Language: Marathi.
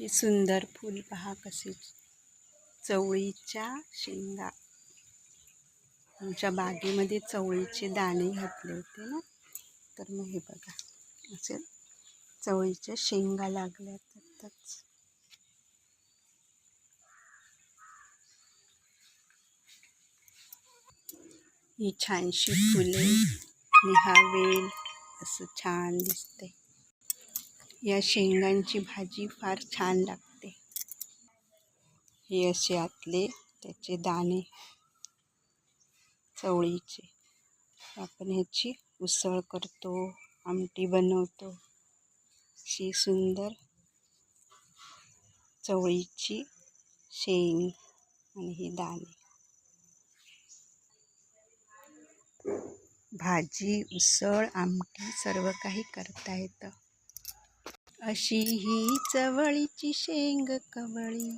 हे सुंदर फूल पहा कसे चवळीच्या शेंगा. आमच्या बागेमध्ये चवळीचे दाणे घातले होते ना? तर मग हे बघा. असे चवळीच्या शेंगा लागल्या आताच. ही छानशी फुले. निहा वेल असं छान दिसते या शेंगांची भाजी फार छान लागते. हे असे आतले त्याचे दाणे चवळीचे. आपण ह्याची उसळ करतो आमटी बनवतो. अशी सुंदर चवळीची शेंग आणि ही दाणे. भाजी उसळ आमटी सर्व काही करता येतं. अशी ही चवळीची शेंग कवळी.